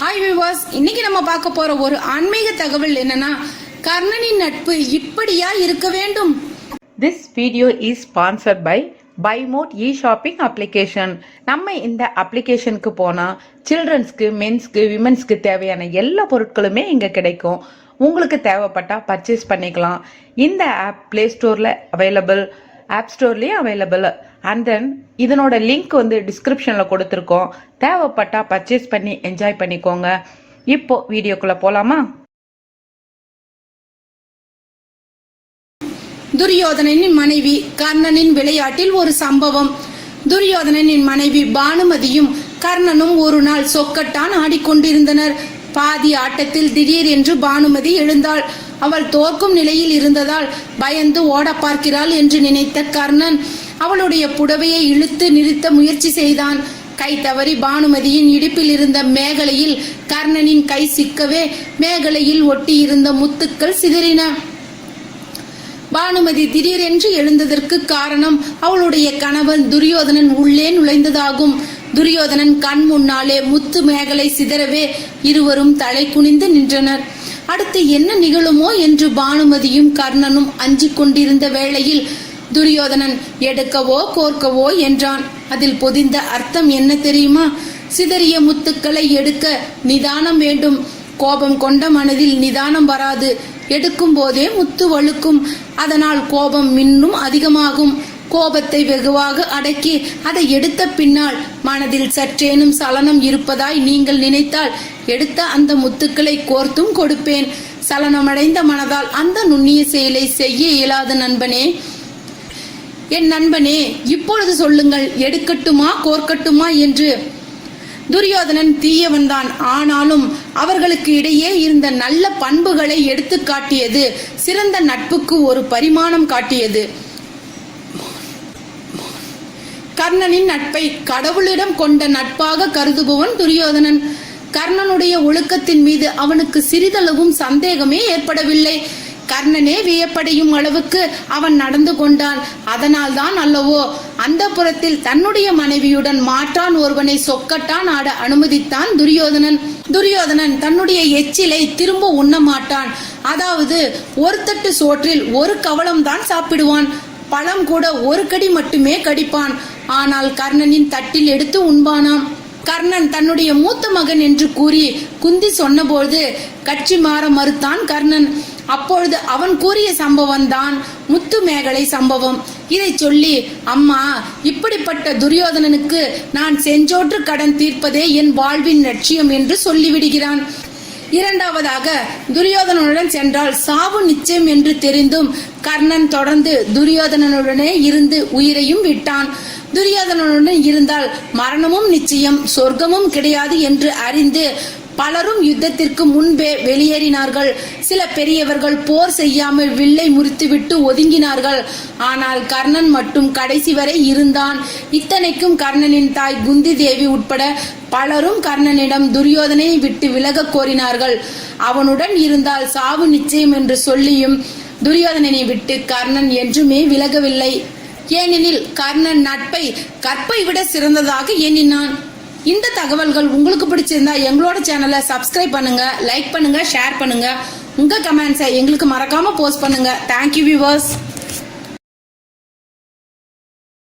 Hi விவாஸ் இன்னைக்கு நம்ம பார்க்க போற ஒரு ஆன்மீக தகவல் என்னன்னா கர்ணனின் நட்பு இப்படியா இருக்க வேண்டும்? This video is sponsored by Bymote e shopping application நம்ம இந்த அப்ளிகேஷனுக்கு போனால் சில்ட்ரன்ஸ்க்கு மென்ஸ்க்கு விமென்ஸ்க்கு தேவையான எல்லா பொருட்களுமே இங்கே கிடைக்கும். உங்களுக்கு தேவைப்பட்டால் பர்ச்சேஸ் பண்ணிக்கலாம். இந்த ஆப் ப்ளே ஸ்டோரில் அவைலபிள் ஆப் ஸ்டோர்லேயும் அவைலபிள் அண்ட் தென் இதனோட லிங்க் வந்து டிஸ்கிரிப்ஷனில் கொடுத்துருக்கோம். தேவைப்பட்டால் பர்ச்சேஸ் பண்ணி என்ஜாய் பண்ணிக்கோங்க. இப்போ வீடியோக்குள்ளே போகலாமா துரியோதனனின் மனைவி கர்ணனின் விளையாட்டில் ஒரு சம்பவம். துரியோதனனின் மனைவி பானுமதியும் கர்ணனும் ஒரு நாள் சொக்கட்டான் ஆடிக்கொண்டிருந்தனர். பாதி ஆட்டத்தில் திடீர் என்று பானுமதி எழுந்தாள். அவள் தோற்கும் நிலையில் இருந்ததால் பயந்து ஓட பார்க்கிறாள் என்று நினைத்த கர்ணன் அவளுடைய புடவையை இழுத்து நிறுத்த முயற்சி செய்தான். கை தவறி பானுமதியின் இடுப்பில் இருந்த மேகலையில் கர்ணனின் கை சிக்கவே மேகலையில் ஒட்டியிருந்த முத்துக்கள் சிதறின. பானுமதி திடீரென்று எழுந்ததற்கு காரணம் அவளுடைய கணவன் துரியோதனன் உள்ளே நுழைந்ததாகும். துரியோதனன் கண் முன்னாலே முத்து மேகலை சிதறவே இருவரும் தலை குனிந்து நின்றனர். அடுத்து என்ன நிகழுமோ என்று பானுமதியும் கர்ணனும் அஞ்சிக் கொண்டிருந்த வேளையில் துரியோதனன் எடுக்கவோ கோர்க்கவோ? என்றான். அதில் பொதிந்த அர்த்தம் என்ன தெரியுமா? சிதறிய முத்துக்களை எடுக்க நிதானம் வேண்டும். கோபம் கொண்ட மனதில் நிதானம் வராது. எடுக்கும் போதே முத்து வழுக்கும். அதனால் கோபம் இன்னும் அதிகமாகும். கோபத்தை வெகுவாக அடக்கி அதை எடுத்த பின்னால் மனதில் சற்றேனும் சலனம் இருப்பதாய் நீங்கள் நினைத்தால் எடுத்த அந்த முத்துக்களை கோர்த்தும் கொடுப்பேன். சலனமடைந்த மனதால் அந்த நுண்ணிய செயலை செய்ய இயலாத நண்பனே. என் நண்பனே இப்பொழுது சொல்லுங்கள் எடுக்கட்டுமா கோர்க்கட்டுமா என்று. துரியோதனன் தீயவன்தான் ஆனாலும் அவர்களுக்கு இடையே இருந்த நல்ல பண்புகளை எடுத்து காட்டியது சிறந்த நட்புக்கு ஒரு பரிமாணம் காட்டியது. கர்ணனின் நட்பை கடவுளிடம் கொண்ட நட்பாக கருதுபவன் துரியோதனன். கர்ணனுடைய ஒழுக்கத்தின் மீது அவனுக்கு சிறிதளவும் சந்தேகமே ஏற்படவில்லை. கர்ணனே வியப்படையும் அளவுக்கு அவன் நடந்து கொண்டான். அதனால்தான் அல்லவோ அந்த புறத்தில் தன்னுடைய மனைவியுடன் மாற்றான் ஒருவனை சொக்கட்டான் ஆட அனுமதித்தான் துரியோதனன். துரியோதனன் தன்னுடைய எச்சிலை திரும்ப உண்ண மாட்டான். அதாவது ஒரு தட்டு சோற்றில் ஒரு கவலம் தான் சாப்பிடுவான். பழம் கூட ஒரு கடி மட்டுமே கடிப்பான். ஆனால் கர்ணனின் தட்டில் எடுத்து உண்பானாம். கர்ணன் தன்னுடைய மூத்த மகன் என்று கூறி குந்தி சொன்னபோது கட்சி மாற மறுத்தான் கர்ணன். அப்பொழுது அவன் கூறிய சம்பவம் தான் முத்து மேகலை சம்பவம். இதை சொல்லி அம்மா இப்படிப்பட்ட துரியோதனனுக்கு நான் செஞ்சோற்று கடன் தீர்ப்பதே என் வாழ்வின் லட்சியம் என்று சொல்லிவிடுகிறான். இரண்டாவதாக துரியோதனனுடன் சென்றால் சாவு நிச்சயம் என்று தெரிந்தும் கர்ணன் தொடர்ந்து துரியோதனனுடனே இருந்து உயிரையும் விட்டான். துரியோதனனுடன் இருந்தால் மரணமும் நிச்சயம் சொர்க்கமும் கிடையாது என்று அறிந்து பலரும் யுத்தத்திற்கு முன்பே வெளியேறினார்கள். சில பெரியவர்கள் போர் செய்யாமல் வில்லை முறித்துவிட்டு ஒதுங்கினார்கள். ஆனால் கர்ணன் மட்டும் கடைசி வரை இருந்தான். இத்தனைக்கும் கர்ணனின் தாய் குந்தி தேவி உட்பட பலரும் கர்ணனிடம் துரியோதனை விட்டு விலக கோரினார்கள். அவனுடன் இருந்தால் சாவு நிச்சயம் என்று சொல்லியும் துரியோதனனை விட்டு கர்ணன் என்றுமே விலகவில்லை. ஏனெனில் கர்ணன் நட்பை கற்பை விட சிறந்ததாக எண்ணினான். இந்த தகவல்கள் உங்களுக்கு பிடிச்சிருந்தா எங்களோட சேனலை சப்ஸ்கிரைப் பண்ணுங்க லைக் பண்ணுங்க ஷேர் பண்ணுங்க. உங்க கமெண்ட்ஸை எங்களுக்கு மறக்காம போஸ்ட் பண்ணுங்க. Thank you viewers